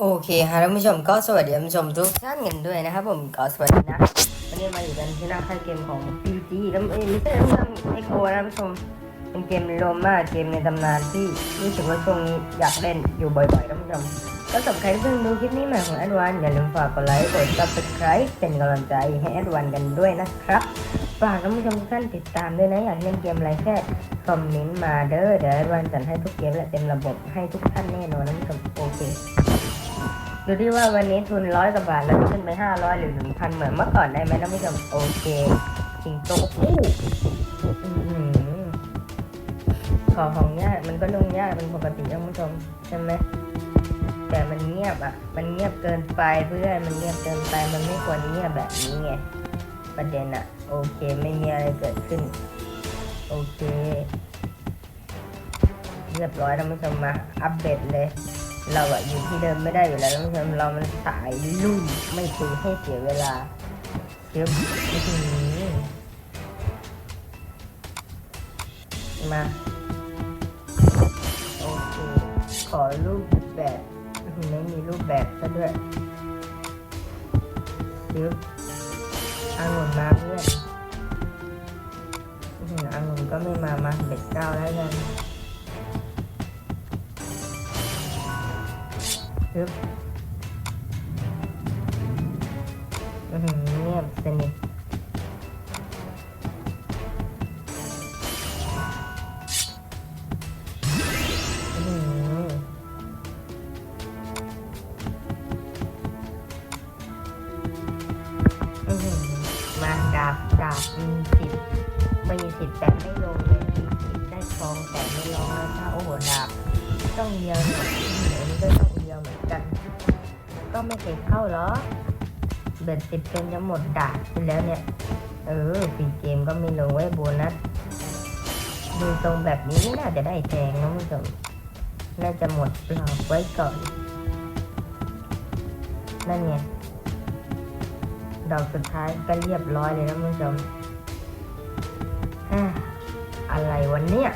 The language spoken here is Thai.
โอเคค่ะท่านผู้ชมก็สวัสดีท่านผู้ชมทุกท่านกันด้วยนะครับผมก็สวัสดีนะวันนี้มาอยู่กันที่หน้าค่ายเกมของ PG แล้วไม่ใช่เรื่องเอ็กโนะท่านผู้ชมเป็นเกมโรม่าเกมในตำนานที่รู้สึกว่าช่วงนี้อยากเล่นอยู่บ่อยๆท่านผู้ชมก็สำหรับใครที่เพิ่งดูคลิปนี้ใหม่ของแอดวานอย่าลืมฝากกดไลค์กด subscribe เป็นกำลังใจให้แอดวานกันด้วยนะครับ ฝากท่านผู้ชมทุกท่านติดตามด้วยนะอยากเล่นเกมอะไรแค่คอมเมนต์มาเด้อเดี๋ยวแอวานจัดให้ทุกเกมและเต็มระบบให้ทุกท่านแน่นอนนะท่านผู้ชมโอเคดูที่ว่าวันนี้ทุนร้อยกว่าบาทแล้วขึ้นไปห้าร้อยหรือหนึ่งพันเหมือนเมื่อก่อนได้ไหมท่านผู้ชมโอเคสิงโตคู่อื้หือขอของยากมันก็ลงยากเป็นปกติท่านผู้ชมใช่ไหมแต่มันเงียบอะ มันเงียบเกินไปเพื่อนมันเงียบเกินไปมันไม่ควรเงียบแบบนี้ไง ประเด็นอะโอเคไม่มีอะไรเกิดขึ้น โอเค เรียบร้อยท่านผู้ชมมาอัปเดตเลย เราอะอยู่ที่เดิมไม่ได้อยู่แล้วท่านผู้ชมเรามันสายลุยไม่คุยให้เสียเวลาเชื่ออื้อหือมาโอเคขอรูปแบบไม่มีรูปแบบซะด้วยซื้อ อางุ่นมาเพื่อนอื้อหืออางุ่นก็ไม่มามาเด็กเก้าแล้วกันซึบเงียบสนิทอือหืออื้อหือม ดาบดาบมีสิทธิ์มีสิทธิ์แต่ไม่ลงเลยมีสิทธิ์ได้ทองแต่ไม่ลงแล้วถ้าโอ้โหดาบต้องเยียวเนี่ยเดี๋ยวนี้ก็ต้องเยียวเหมือนกัน ก็ไม่เคยเข้าหรอเบ็ดสิบเป็นจะหมดดาบไปแล้วเนี่ย เออปีเกมก็ไม่ลงไว้โบนัสดูตรงแบบนี้น่าจะได้แทงนะคุณผู้ชมน่าจะหมดหลอกไว้ก่อนนั่นไง ดอกสุดท้ายก็เรียบร้อยเลยนะคุณผู้ชมอะไรวันเนี้ย